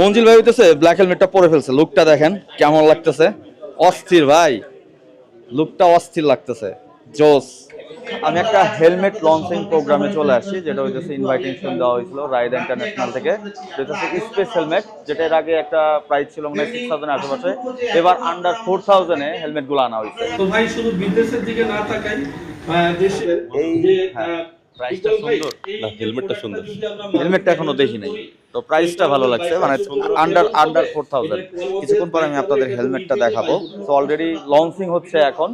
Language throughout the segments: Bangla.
মঞ্জিল ভাই হইতেছে ব্ল্যাক হেলমেটটা পরে ফেলছে। লুকটা দেখেন কেমন লাগতেছে? অস্থির ভাই। লুকটা অস্থির লাগতেছে। জোস আমি একটা হেলমেট লঞ্চিং প্রোগ্রামে চলে আসছি যেটা হইতেছে ইনভাইটেশন দেওয়া হয়েছিল রাইড ইন্টারন্যাশনাল থেকে। যেটা হচ্ছে স্পেস হেলমেট যেটা এর আগে একটা প্রাইস ছিল মানে সিক্স থাউজেন্ড আশেপাশে। এবার আন্ডার ফোর থাউজেন্ডে হেলমেটগুলো আনা হয়েছে। তো ভাই শুধু বিদেশের দিকে না তাকাই দেশের এই, হ্যাঁ, প্রাইসটা সুন্দর। এই না, হেলমেটটা সুন্দর। হেলমেটটা এখনও দেখি নাই তো প্রাইসটা ভালো লাগছে। মানে আন্ডার আন্ডার ফোর থাউজেন্ড কিছুক্ষণ পর আমি আপনাদের হেলমেটটা দেখাবো। তো অলরেডি লঞ্চিং হচ্ছে এখন।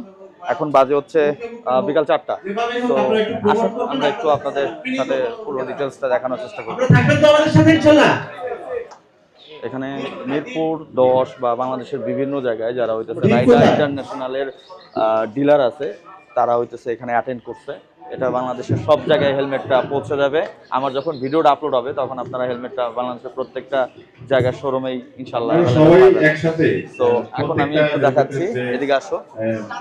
এখন বাজে হচ্ছে আহ, বিকাল চারটা। তো আসুন আমরা একটু আপনাদের সাথে পুরো ডিটেলসটা দেখানোর চেষ্টা করব। এখানে মিরপুর দশ বা বাংলাদেশের বিভিন্ন জায়গায় যারা হইতেছে রাইডার ইন্টারন্যাশনালের ডিলার আছে তারা হইতেছে এখানে অ্যাটেন্ড করছে। এটা বাংলাদেশের সব জায়গায় হেলমেটটা পৌঁছে যাবে। আমার যখন ভিডিওটা আপলোড হবে তখন আপনারা হেলমেটটা বাংলাদেশের প্রত্যেকটা জায়গার শোরুমেই ইনশাল্লাহ তো এখন আমি একটু দেখাচ্ছি। এদিকে আসো।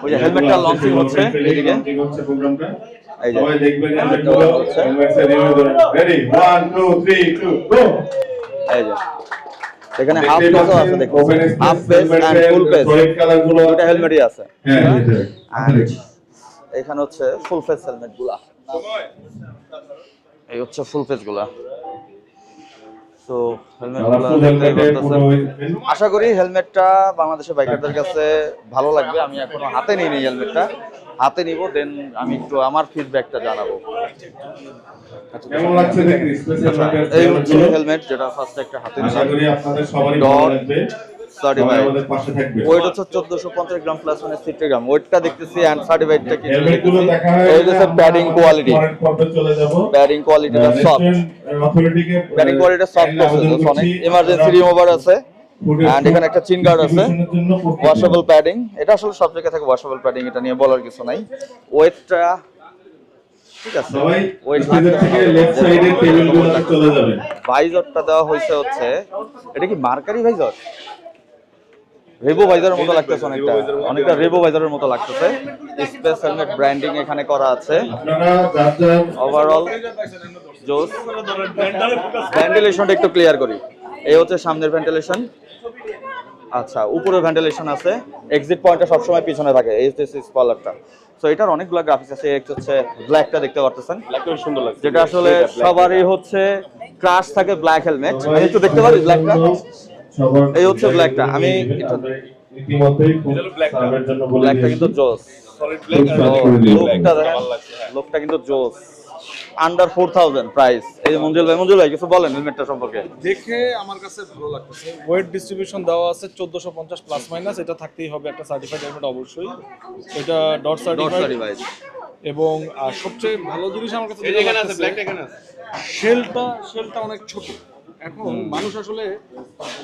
ওই যে হেলমেটটা লঞ্চিং হচ্ছে এদিকে। launching হচ্ছে প্রোগ্রামটা। এই যে দেখবেন হেলমেটটা হচ্ছে। হেলমেটসে রিভিউ করে রেডি 1 2 3 2 গো এই যে এখানে হাফ দেখতেই পেজও আছে দেখুন half page and full page দুটা হেলমেটই আছে। হ্যাঁ আর এখানে হচ্ছে ফুল ফেস হেলমেটগুলা। এই হচ্ছে ফুল ফেসগুলা। তো আশা করি হেলমেটটা বাংলাদেশের বাইকারদের কাছে ভালো লাগবে। আমি এখনও হাতে নিই নি হেলমেটটা হাতে নিব দেন আমি একটু আমার ফিডব্যাকটা জানাব। স্পেস হেলমেটের এই হচ্ছে হেলমেট যেটা ফার্স্ট একটা হাতে সরি ভাই। ওয়েট হচ্ছে চোদ্দশো পঞ্চাশ গ্রাম প্লাস মানে সিক্সটি গ্রাম ওয়েটটা দেখতেছি অ্যান্ড সার্টিফাইডটা কি এই হচ্ছে প্যাডিং কোয়ালিটি প্যাডিং কোয়ালিটিটা সফট প্যাডিং কোয়ালিটি সফট আছে অনেক ইমার্জেন্সি রিমুভার আছে। এন্ড এখানে একটা চিন গার্ড আছে। ওয়াশেবল প্যাডিং এটা আসলে সব জায়গায় থাকে ওয়াশেবল প্যাডিং এটা নিয়ে বলার কিছু নাই। ওয়েটটা ঠিক আছে। থেকে লেফট চলে ভাইজরটা দেওয়া হয়েছে হচ্ছে এটা কি মার্কারি ভাইজর রেবো ভাইজারের মতো লাগতেছে অনেকটা। অনেকটা রেবো ভাইজারের মতো লাগতেছে। স্পেস হেলমেট ব্র্যান্ডিং এখানে করা আছে। ওভারঅল জোস ভেন্টিলেশনটা একটু ক্লিয়ার করি। এই হচ্ছে সামনের ভেন্টিলেশন আচ্ছা উপরে ভেন্টিলেশন আছে। এক্সিট পয়েন্টটা সবসময় পিছনে থাকে এই হচ্ছে স্পলারটা সো এটার অনেকগুলো গ্রাফিক্স আছে একটা হচ্ছে ব্ল্যাকটা দেখতে পারতেছেন। সুন্দর লাগছে। যেটা আসলে সবারই হচ্ছে ক্রাশ থাকে ব্ল্যাক হেলমেট একটু দেখতে পারি ব্ল্যাকটা এই হচ্ছে। আমি ব্ল্যাকটা কিন্তু জোস। ব্ল্যাক Start করে লোকটা দেখেন লোকটা কিন্তু জোস। আন্ডার ফোর থাউজেন্ড প্রাইস এই যে মঞ্জুল ভাই মঞ্জুল ভাই কিছু বলেন হেলমেটটা সম্পর্কে? দেখে আমার কাছে ভালো লাগতেছে। ওয়েট ডিস্ট্রিবিউশন দেওয়া আছে চোদ্দশো পঞ্চাশ প্লাস মাইনাস এটা থাকতেই হবে একটা সার্টিফাইড হেলমেট অবশ্যই। এটা ডট সার্টিফাইড এবং আর সবচেয়ে ভালো জিনিস আমার কাছে শেলটা শেলটা অনেক ছোট। এখন মানুষ আসলে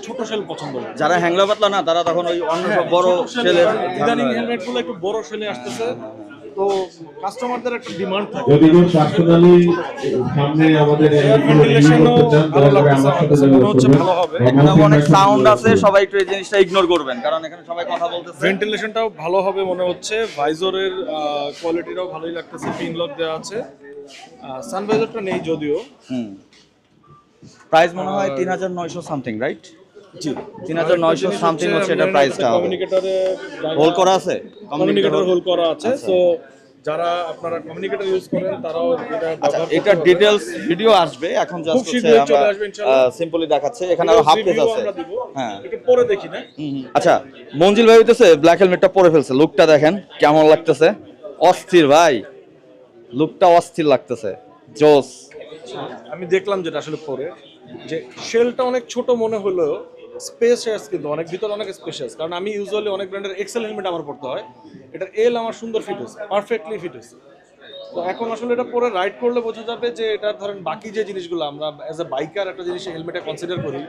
ছোট শেল পছন্দ করে। যারা হ্যাংলা পাতলা না তারা তখন ওই অন্য সব বড় ছেলের ইদানিং হেলমেটগুলো একটু বড় শেলে আসতেছে। তো কাস্টমারদের একটা ডিমান্ড থাকে। যদি কেউ পার্সোনালি সামনে আমাদের ভালো মনে। হবে। এখানে অনেক সাউন্ড আছে সবাই একটু এই জিনিসটা ইগনোর করবেন কারণ এখানে সবাই কথা বলতেছে। ভেন্টিলেশনটাও ভালো হবে মনে হচ্ছে। ভাইজরের কোয়ালিটিটাও ভালোই লাগতেছে পিন লক দেওয়া আছে। সানভাইজারটা নেই যদিও। হুম। প্রাইস মনে হয় তিন হাজার নয়শো সামথিং রাইট জি। তিন হাজার নয়শো সামথিং হচ্ছে এটা প্রাইসটা কমিউনিকেটরে হোল করা আছে? কমিউনিকেটর হোল করা আছে। সো যারা আপনারা কমিউনিকেটর ইউজ করেন তারাও এটা আচ্ছা এটা ডিটেলস ভিডিও আসবে। এখন জাস্ট হচ্ছে আমরা সিম্পলি দেখাচ্ছে। এখানে আরও হাফ পেজ আছে। হ্যাঁ। একটু পরে দেখি না। আচ্ছা মঞ্জিল ভাই হইতেছে ব্ল্যাক হেলমেটটা পরে ফেলছে। লুকটা দেখেন কেমন লাগতেছে? অস্থির ভাই। লুকটা অস্থির লাগতেছে। জোস। আমি দেখলাম যেটা আসলে পরে, যে শেলটা অনেক ছোট মনে হলো স্পেশিয়াস কিন্তু অনেক, ভিতরে অনেক স্পেশিয়াস কারণ আমি ইউজুয়ালি অনেক ব্র্যান্ডের এক্সেল হেলমেট আমার পড়তে হয়। এটা এল আমার সুন্দর ফিট হয়েছে পারফেক্টলি ফিট হয়েছে। তো এখন আসলে এটা পরে রাইড করলে বোঝা যাবে যে এটা ধরেন বাকি যে জিনিসগুলো আমরা অ্যাজ এ বাইকার একটা জিনিস হেলমেটে কনসিডার করি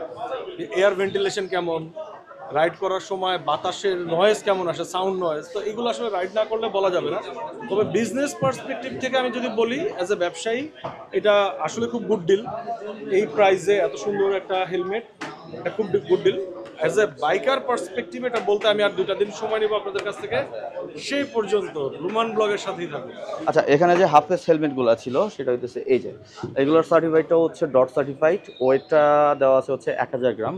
এয়ার ভেন্টিলেশন কেমন রাইড করার সময় বাতাসের নয়েজ কেমন আসে? সাউন্ড নয়েজ তো এগুলো আসলে রাইড না করলে বলা যাবে না। তবে বিজনেস পার্সপেক্টিভ থেকে আমি যদি বলি অ্যাজ এ ব্যবসায়ী, এটা আসলে খুব গুড ডিল এই প্রাইসে এত সুন্দর একটা হেলমেট এটা খুব good deal as a biker perspective এটা বলতে আমি আর দুটা দিন সময় নিব আপনাদের কাছ থেকে। সেই পর্যন্ত রুমান ব্লগের সাথেই থাকুন। আচ্ছা এখানে যে হাফ ফেস হেলমেটগুলো ছিল, সেটা হইতেছে এই যে। এগুলোর সার্টিফাইডটা হচ্ছে ডট সার্টিফাইড ওয়েটটা দেওয়া আছে হচ্ছে এক হাজার গ্রাম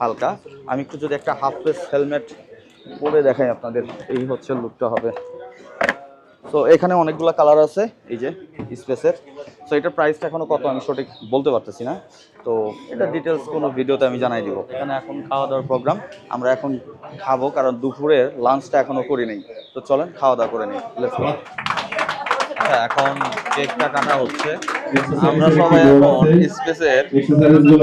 হালকা। আমি একটু যদি একটা হাফ ফেস হেলমেট পরে দেখাই আপনাদের, এই হচ্ছে লুকটা হবে। তো এখানে অনেকগুলো কালার আছে এই যে স্পেসের তো এটার প্রাইসটা এখনও কত আমি সঠিক বলতে পারতেছি না। তো এটা ডিটেলস কোনো ভিডিওতে আমি জানাই দিব। এখানে এখন খাওয়া দাওয়ার প্রোগ্রাম আমরা এখন খাব কারণ দুপুরের লাঞ্চটা এখনও করি নেই। তো চলেন খাওয়া দাওয়া করে নিই। Go. আচ্ছা, এখন কেকটা কাটা হচ্ছে। আমরা সবাই এখন স্পেসের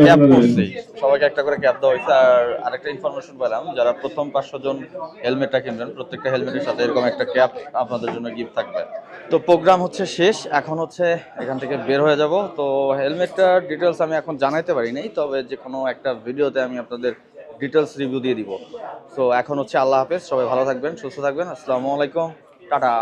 ক্যাপ করছি সবাইকে একটা করে ক্যাপ দেওয়া হয়েছে। আর আরেকটা ইনফরমেশন পেলাম যারা প্রথম পাঁচশো জন হেলমেটটা কিনবেন প্রত্যেকটা হেলমেটের সাথে এরকম একটা ক্যাপ আপনাদের জন্য গিফট থাকবে। তো প্রোগ্রাম হচ্ছে শেষ এখন হচ্ছে এখান থেকে বের হয়ে যাব। তো হেলমেটটার ডিটেলস আমি এখন জানাইতে পারি নাই তবে যে কোনো একটা ভিডিওতে আমি আপনাদের ডিটেলস রিভিউ দিয়ে দিব। তো এখন হচ্ছে আল্লাহ হাফেজ সবাই ভালো থাকবেন সুস্থ থাকবেন। আসসালামু আলাইকুম টাটা।